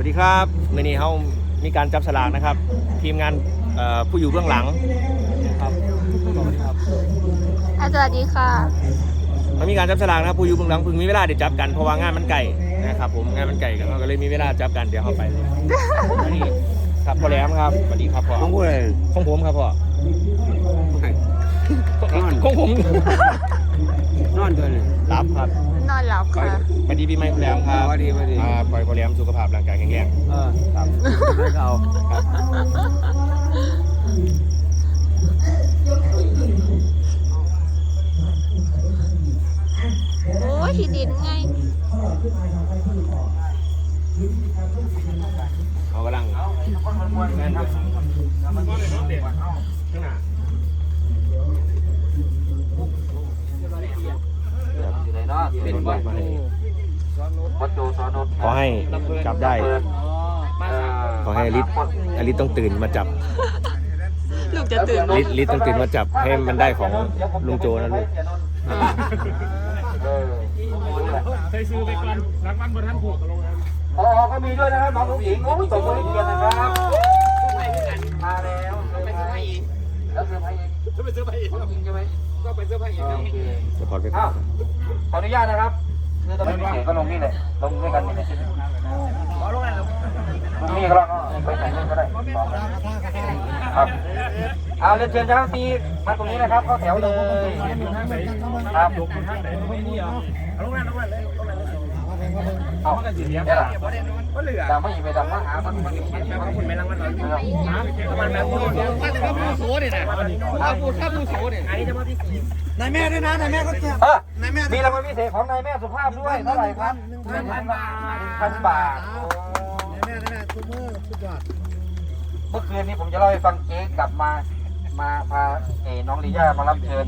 วัสดีครับวันนี้เขามีการจับสลากนะครับ ทีมงานเอ่อผู้อยู่เบื้องหลังครับสวัสดีครับอะสวัสดีค่ะมันมีการจับสลากนะครับผู้อยู่เบื้องหลังเพิ่งมีเวลาได้จับกันเพราะว่างานมันไก่นะครับผมงานมันไก่กันก็เลยมีเวลาจับกันเดี๋ยวเข้าไปเลยอันนี้ครับพ่อแหลมครับสวัสดีครับพ่อของผู้ใดของผมครับพ่อนอนของผมนอนตัวนี้รั บครับนอนหลับค่ะสวัสดีพี่ไม้พ่อแหลมครับสวัสดีสวัสดี อ่าปล่อยพ่อแหลมสุขภาพร่างกายแข็งแรงเออครับไม่เอาโอ้ยที่ดินไงเขากำลังแม่นครับข้างหน้า เป็นบ่ขอให้จับได้ ขอให้อลิศอลิศต้องตื่นมาจับลูกจะตื่นไหมลิศลิศต้องตื่นมาจับให้มันได้ของลุงโจนะลูกเคยซื้อไปก่อนรักมันบนท่านผูกกับโรงแรมพอก็มีด้วยนะครับน้องผู้หญิงโอ้ยตบมือให้เกียรตินะครับ ไปซื้อไปอีกน้องหญิงใช่ไหมก็ไปซื้อไปอีกโอเคเดี๋ยวถอดไปก่ออ้าวนขออนุญาตนะครับคือตอนนี้ก็ลงนี่เลยลงด้วยกันนี่เลยลงนี่ก็ลองไปไหนก็ได้ครับเอาเรียนเชิญเจ้าหน้าที่มาตรงนี้นะครับเข้าแถวเลยครับโรงแรมโรงแรมเลยโรงแรมเลยเอาเนี่ยล่ะดำไม่ไปดำมาหามันมันมีคิดว่าคุณไม่รังมันหรอกมันแบบผู้โซ่เนี่ยนะถ้าผู้ถ้าผู้โซ่เนี่ยอันนี้จะมาที่สี่เออมีรางวัลพิเศษของนายแม่สุภาพด้วยเท่าไหร่ครับหนึ่งพันบาทหนึ่งพันบาทนายแม่เมื่อคืนนี้ผมจะเล่าให้ฟังเจ๊กลับมา มาพาเอ๋น้องลิย่ามารับเชิญ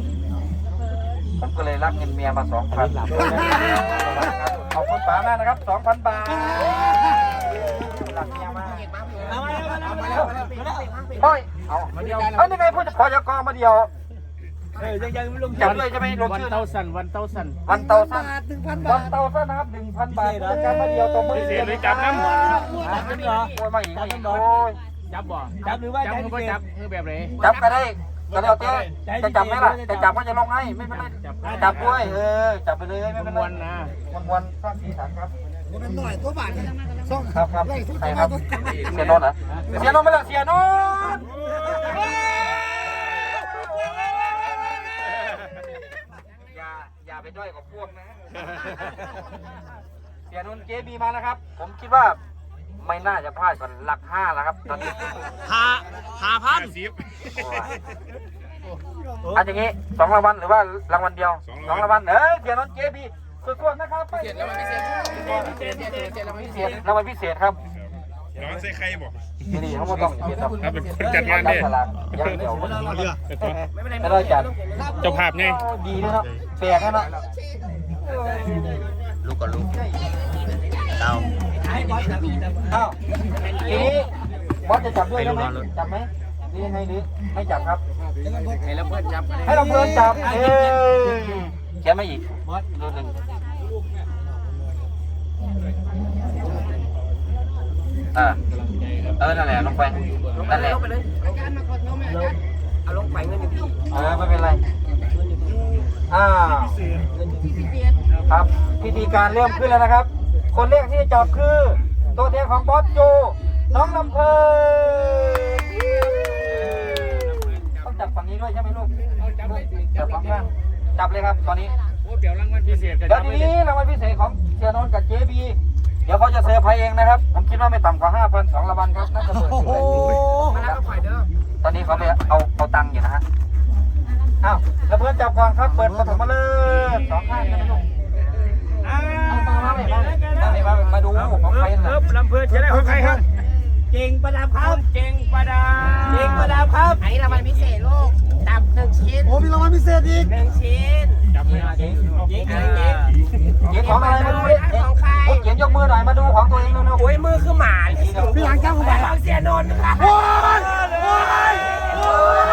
ผมก็เลยรับเงินเมียมาสองพันขอบคุณป๋ามากนะครับสองพันบาทหลักเมียมากเฮ้ยเอามาเดียวเอ้ยนี่ไงผู้พยกรมาเดียวเออยังยังไม่ลงจับด้วยใช่ไหมลงชื่อเตาสันวันเตาสันวันเตาสันหนึ่งพันบาทวันเตาสันนะครับหนึ่งพันบาทจัดการมาเดียวตัวมือเสียเลยจับน้ำโอ้ยมาอีกมาอีกจับบ่จับหรือว่าจับหรือว่าจับคือแบบไหนจับก็ได้ ก็แล้วแต่จะจับไหมล่ะจะจับก็จะลงให้ไม่เป็นไรจับด้วยเออจับไปเลยไม่เป็นไรวันนะวันวันสร้างสีสันครับมันหน่อยตัวบาทส่งครับครับใครครับเสียโนนท์เหรอเสียโนนท์ไม่ละเสียโนนท์อย่าอย่าไปด้อยกับพวกนะเสียโนนท์เจบีมานะครับ ผมคิดว่า ไม่น่าจะพลาดกว่าหลักห้าแล้วครับ ตอนนี้หาหาพันอันอย่างงี้สองรางวัลหรือว่ารางวัลเดียวสองรางวัลเอ้ยเดี๋ยวนนเจบีสุดๆนะครับพิเศษรางวัลพิเศษพิเศษรางวัลพิเศษรางวัลพิเศษครับน้องใส่ใครบอกนี่นี่เขาบอกต้องพิเศษครับถ้าเป็นคนจัดงานเนี่ยสลากยังเดียวไม่ได้จัดเจ้าภาพไงดีด้วยเนาะแปลกนะเนาะลูกก่อนลูก เราอ้าวทีนี้บอสจะจับด้วยได้ไหมจับไหมหรือยังไงหรือไม่จับครับ ให้เราเพื่อนจับให้เราเพิ่มจับเอ้ยเขียนมาอีกรุ่นหนึ่งอ่าเออนั่นแหละลงไปนั่นแหละเอาลงไปเงินอยู่ที่เออไม่เป็นไรอ่าครับพิธีการเริ่มขึ้นแล้วนะครับ คนแรกที่จะจับคือ ตัวแทนของบอสโจ น้องลำเพลินต้องจับฝั่งนี้ด้วยใช่ไหมลูกจับฝั่งข้างจับเลยครับตอนนี้โอ้เดี๋ยวรางวัลพิเศษกันเดี๋ยวทีนี้รางวัลพิเศษของเสียโนนท์กับเจบีเดี๋ยวเขาจะเซอร์ไพรส์เองนะครับ ผมคิดว่าไม่ต่ำกว่า5,000สองรางวัลครับน่าจะเปิดอยู่เลยตอนนี้เขาไปเอาเอาตังค์อยู่นะฮะอ้าวแล้วเพื่อนจับก่อนครับ เปิดปฐมฤกษ์สองข้างกันนะลูกเอา มามาเลยมาเลยมาเลยมามาดูของใครนะลำเพื่อนจะได้ของใครครับ เก่งประดับครับ เก่งประดับ เก่งประดับครับไอ้รางวัลพิเศษลูกดับหนึ่งชิ้น โอ้มีรางวัลพิเศษอีกหนึ่งชิ้นจับมือเก่งเก่งเก่งเขียนของอะไรมาดูดิของใครเขียนยกมือหน่อยมาดูของตัวเองเร็วๆโอ้ยมือคือหมาพี่หลังเจ้าของบ้านของเสียนนท์ค่ะโอ้ยโอ้ยโอ้ย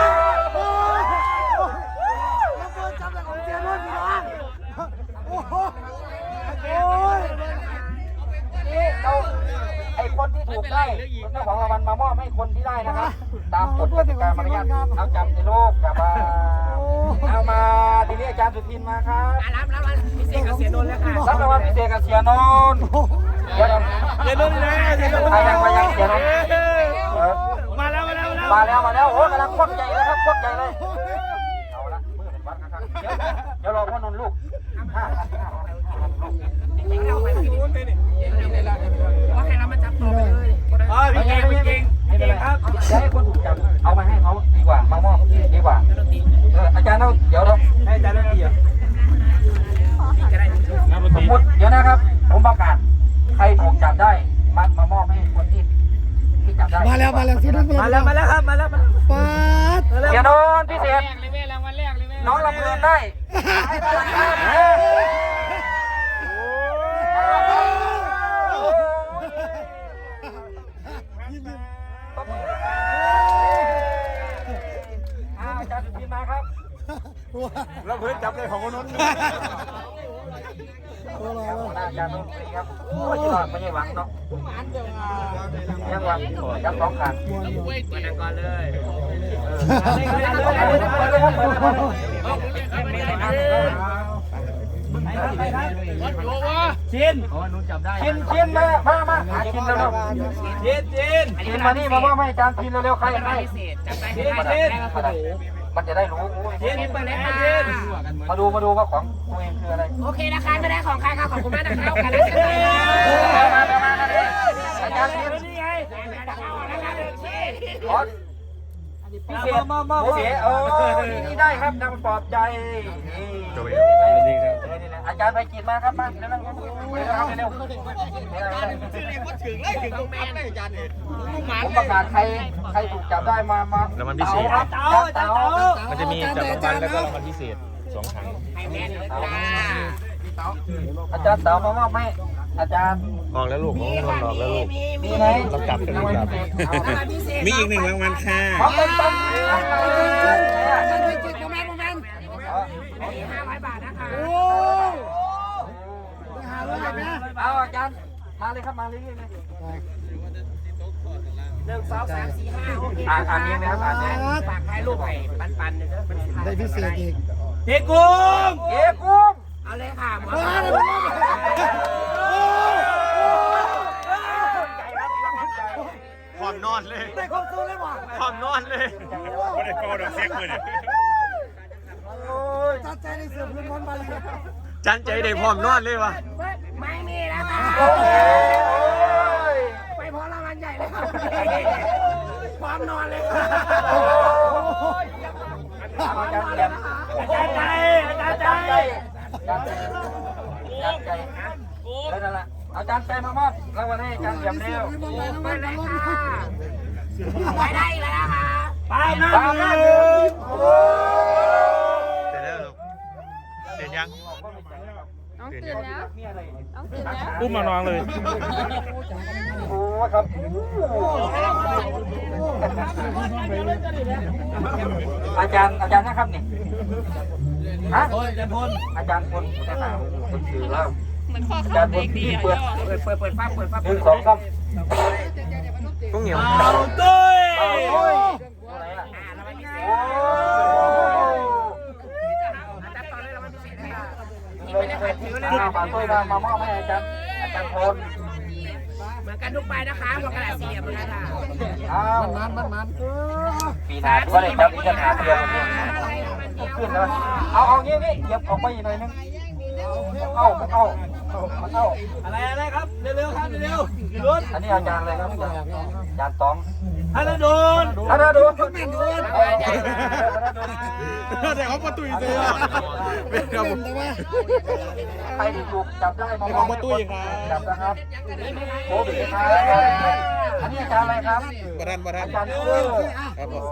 แล้วเปิดจับแต่ของเสียรุ่นพี่น้อง โอ้โหโอ้ยนี่เราไอคนที่เจ้าของรางวัลมามอบให้คนที่ได้นะครับ ตามกฎกติกามารยาทเอาจับในโลกจับมาเอามาทีนี้อาจารย์สุทินมาครับอะรับรับรับพิเศษกับเสียนนท์แล้วค่ะรับรางวัลพิเศษกับเสียนนท์เดี๋ยวเราเดี๋ยวนู่นนะเดี๋ยวนู่นมายังมายังเสียนนท์เออมาแล้วมาแล้วมาแล้วมาแล้วมาแล้วโอ้กำลังโคตรใหญ่เลยครับโคตรใหญ่เลย ดีกว่าเอออาจารย์เอาเดี๋ยวเรา ให้อาจารย์เล่นดีอะ สมมติเดี๋ยวนะครับ ผมประกาศใครถูกจับได้มามามอบให้คนที่ที่จับได้ มาแล้วมาแล้วสุดท้าย มาแล้วมาแล้วครับมาแล้วมา ปาด เดี๋ยวโดนพิเศษ เลยเว้ยรางวัลแรกเลยเว้ย น้องลำเพลินได้ให้ได้ครับอ่าอาจารย์สุทินมาครับ เราเพิ่งจับเลยของคนนั้นอาจารย์สุทินครับโอ้ยยอดไม่ใช่หวังเนาะยังหวังจับสองขามานั่งก่อนเลยชินชินชินมามามาหาชินเร็วชินชินชินมานี่มาว่าให้อาจารย์ชินเร็วๆใครให้พิเศษจับได้ชินให้ มาได้ได้มันจะได้รู้โอ้ยชินเปิดเลยค่ะมาดูมาดูว่าของตัวเองคืออะไรโอเคนะคะไม่ได้ของใครค่ะขอบคุณมากนะคะกันนะมามามาเลยอาจารย์ชินนี่ไงขอ พิเศษพิเศษเออนี่ได้ครับนำปลอบใจนี่อาจารย์ไปกินมาครับมาเร็วๆเร็วๆผมประกาศใครใครถูกจับได้มามารางวัลพิเศษเต๋าเต๋ามันจะมีจับรางวัลแล้วก็รางวัลพิเศษสองครั้งอาจารย์เต๋ามามอบให้ อาจารย์ ออกแล้วลูกของคนออกแล้วลูก มีไหมต้องจับกันต้องจับมีอีกหนึ่งรางวัลค่ะขอเป็นตั้งใจห้าร้อยบาทนะคะหาเรื่องนะเอาอาจารย์ มาเลยครับ มาเรื่อยๆเลยหนึ่งสองสามสี่ห้าโอเคอ่านอ่านนี้ไหมครับอ่านนี้ฝากให้ลูกไปปันปันๆเด้อได้พิเศษอีกเทกุ้งเอ๊ะกุ้งเอาเลยค่ะหมอ พร้อม นอนเลยได้ความสู้เลยว่ะพร้อมนอนเลยไม่ได้เกาดอกเซ็กเลยเนี่ยโอ้ยจัดใจในเสือพื้นมันมาเลยจันใจได้พร้อมนอนเลยวะไม่มีแล้วค่ะโอ้ยไปพอรางวัลใหญ่เลยค่ะพร้อมนอนเลยค่ะอาจารย์แจ่มอาจารย์ใจอาจารย์ใจอาจารย์ใจอาจารย์ใจแล้วนั่นแหละ อาจารย์ใจมามอบรางวัลให้อาจารย์แจ่มเร็วไปเลยค่ะไปได้อีกแล้วนะคะปาหน้าตามหน้าหนึ่งโอ้เสร็จแล้วลูกเสร็จยังน้องตื่นแล้วมีอะไรน้องตื่นแล้วอุ้มมานอนเลยโอ้ครับอาจารย์อาจารย์นะครับนี่ฮะอาจารย์พลอาจารย์พลอาจารย์พลคนสื่อแล้ว เหมือนพ่ออาเขาจารย์พลเด็กดีเปิดอะเปิดเปิดเปิดฟ้าเปิดฟ้าหนึ่งสองสามกุ้งเหนียวเอาตุ้ยเอาโอ้ยอะไรอะอ่ารางวัลพิเศษโอ้จับต่อเลยรางวัลพิเศษนะคะเลยเลยมาช่วยมามามอบให้อาจารย์อาจารย์พลเหมือนกันทุกใบนะคะหัวกระดาษสี่เหลี่ยมเหมือนกันค่ะอ้าวมันมันมันปีหน้าก็ได้จับอีกหาเดียวขึ้นแล้วเอาเอางี้นี่เหยียบออกไปอีกหน่อยนึงเอาเอาเอาอะไรอะไรครับเร็วๆครับเร็วๆรุ่นอันนี้อาจารย์อะไรครับอาจารย์ตองธนดลธนาดูธนาดูแต่เขาประตูอีกเลยอะเป็นครับผมใครที่ถูกจับได้มามองจับนะครับโอ้บีครับอันนี้อาจารย์อะไรครับประธานประธานอาจารย์เกื้อครับผม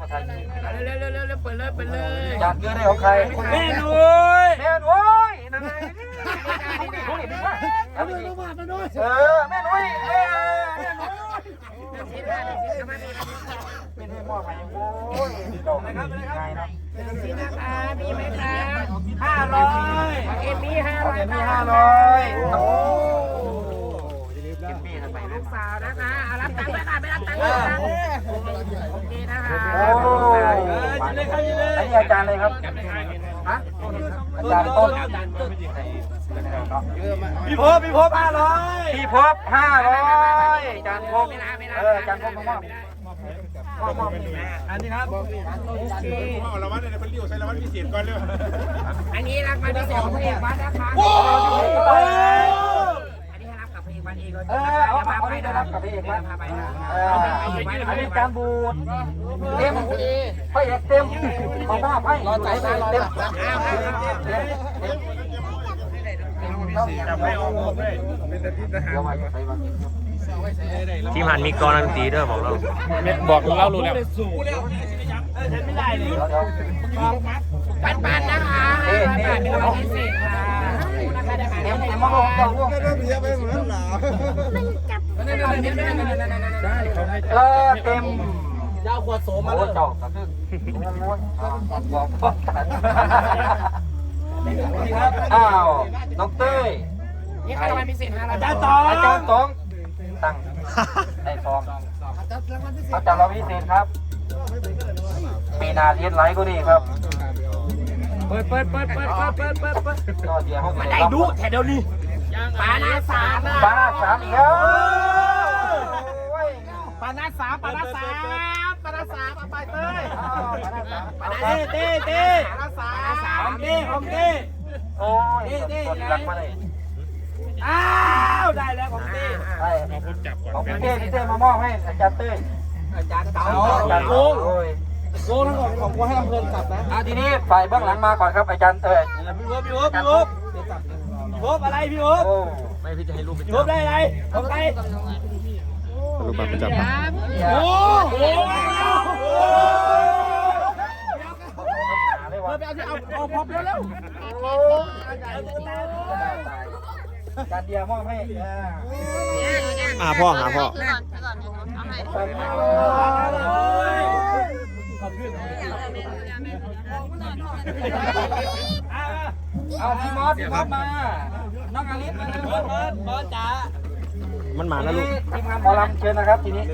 ประธานเร็วเร็วเร็วเร็วเปิดเลยเปิดเลยอาจารย์เกื้อได้ของใครแม่นุ้ยแม่โอ้ยนั่ นไงผู้หญิงว่าเออแม่นุ้ยเออแม่นุ้ยเป็นให้มอบให้โอ้ยดอกนะครับไงเนาะนี่นะคะมีไหมคะห้าร้อยเอ็มี่ห้าร้อยเอ็มมี่ห้าร้อยโอ้ลูกสาวนะคะเอารับตังค์ด้วยค่ะไม่รับตังค์ด้วยนะโอเคนะคะโอ้อันนี้อาจารย์เลยครับ อาจารย์ต้นพี่พบพี่พบห้าร้อยพี่พบห้าร้อยอาจารย์พบเอออาจารย์พบมามอบมอบมอบอันนี้ครับโอเอาละวันเนี่ยเป็นริ้วใช้ละวันพิเศษก่อนเร็วอันนี้รักมาพิเศษของพระเอกวัดนะคะโอ้อันนี้ให้ รับกับพระเอกวัดเองเลยเออเอาเอาได้รับกับพี่เอกมาไปนะเอออันนี้การบูดเต็มพระเอกเต็มของมอบให้รอใจเต็มเต็มจับไม่เอาหมดเลยเดี๋ยวไว้ใส่บ้างทีมหันมีกรดนตีด้วยบอกเราบอกเล่ารู้แล้วเดี๋ยวเดี๋ยปันปันนะคะปันปันเป็นวัลพิเศษค่ะนะคะได้เต็มค่ะเต็ มมอบเจ้าร่วงเออเต็มยาวขวดโสมมาโอ้เลยเจ้ากระทึกโอ้ยบอกพ่ออ้าว น้องเต้ยนี่คือรางวัลพิเศษนะอาจารย์ต่ออาจารย์ตองตั้งในซองอาจารย์เราพิเศษครับปีหนาเรียนไรก็ดีครับ เปิดเปิดเปิดเปิดเปิดเปิดเปิดก็เดี๋ยวเขาได้ดูแถวเดียวนี้ปานาสามนะบ้าสามอีกแล้วปานาสามปานาสามปานาสามเอาไปเต้ยเต้เต้เต้ปานาสามองเต้ของเต้โอ้ยตัวนี้รักมาเลยอ้าวได้แล้วของเต้ใช่ผมจับก่อนเอาพี่เต้พี่เต้มามอบให้อาจารย์เต้ยอาจารย์เต๋าอาจารย์โอ้ย โก้ทั้งหมดของกูให้ลำเพลินกลับนะอะทีนี้ฝ่ายเบื้องหลังมาก่อนครับอาจารย์เต้ยพี่พบพี่พบพี่พบพี่พบอะไรพี่พบโอ้พี่พบได้อะไรของใครรูปบัตรประจำโอ้โหเอาเอาเอาพบเร็วอาจารย์เดียมอบให้อ่าพ่อหาพ่อ เอาพี่มอสพี่มอสมา น้องอลิสมาบอสบอสบอสจ๋ามันหมาทีนะลูกทีมงานหมอลำเชิญนะครับทีนี้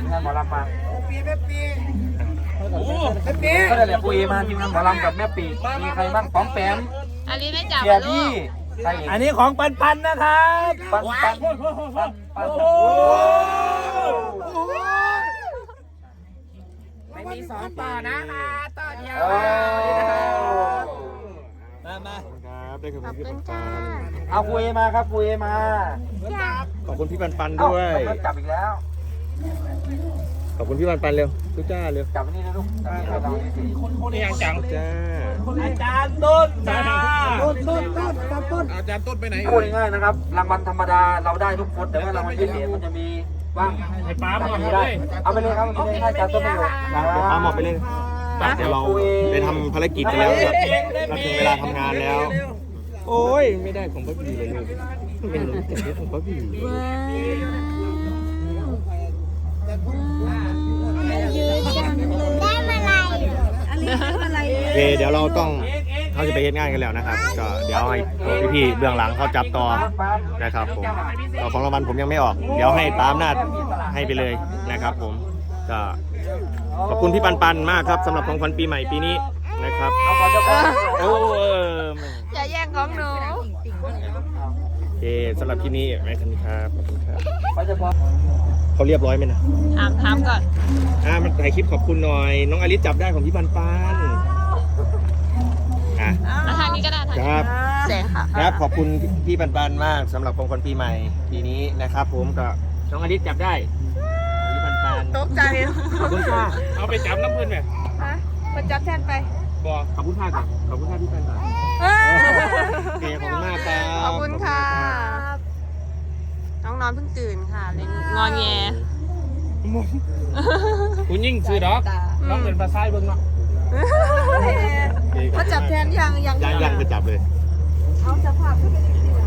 ทีมงานหมอลำมาโอ้ก็ได้แหละปุยมาทีมงานหมอลำกับแม่ปีมีใครบ้างป๋องแปมอันนี้ไม่จับเสียพี่ใครอีกอันนี้ของปันปันนะครับ ปันปันปันปันโอ้ ไม่มีสองต่อนะคะต่อเดียวโอ้มามาครับได้ขอบคุณพี่ปันปันเอาปุยมาครับปุยมาขอบคุณพี่ปันปันเอ้าด้วยมันจับอีกแล้ว ขอบคุณพี่ปันปันเร็วทุกจ้าเร็วจับอันนี่เลยลูกจับอันนี้เราดิสินี่ยังจังจ้าอาจารย์ต้นจ้าต้นต้นต้นต้นต้นอาจารย์ต้นไปไหนพูดง่ายๆนะครับรางวัลธรรมดาเราได้ทุกคนแต่ว่ารางวัลพิเศษมันจะมี บ้างไอ้ป้าจัมาบเลไม่ได้ยเอาไปเลยครับเอาไปเลยให้อาจารย์ต้นประโยชน์เดี๋ยวป้าหมอบไปเลยเดี๋ยวเราไปทำภารกิจกันแล้วครับเราถึงเวลาทำงานแล้ว โอ้ย ไม่ได้ของป้าบีเลยลูกไม่รู้แต่เรื่องของป้าบีโอเคเดี๋ยวเราต้อง เขาจะไปเฮ็ดงานกันแล้วนะครับ ก็เดี๋ยวให้พี่ๆเบื้องหลังเขาจับต่อนะครับผมต่อของรางวัลผมยังไม่ออก เดี๋ยวให้ตามหน้าให้ไปเลยนะครับผมก็ขอบคุณพี่ปันปันมากครับสำหรับของขวัญปีใหม่ปีนี้นะครับเอาก่อนจะพอโอ้เอออย่าแย่งของหนูโอเคสำหรับที่นี้แม่คันครับขอบคุณครับเขาจะพอเขาเรียบร้อยไหมนะถามถามก่อนอ่ามันถ่ายคลิปขอบคุณหน่อย น้องอลิสจับได้ของพี่ปันปัน อะแล้วทางนี้ก็ได้ทางครับแสงค่ะครับขอบคุณพี่ปันปันมากสำหรับของขวัญปีใหม่ปีนี้นะครับ ผมก็น้องอลิสจับได้พี่ปันปันตกใจขอบคุณค่ะเอาไปจับน้ำเพื่อนไหมฮะมันจับแทนไปบอกขอบคุณค่ะก่อนขอบคุณค่ะพี่ปันปันโอเคขอบคุณมากครับขอบคุณค่ะ น้องนอนเพิ่งตื่นค่ะเลยงอนแง คุณยิ่งซื้อดอกน้องเป็นภาษาเบิ้งเนาะโอ เคเขาจับแทนยังยังยังยังจะจับเลย เอาสภาพขึ้นไปดิ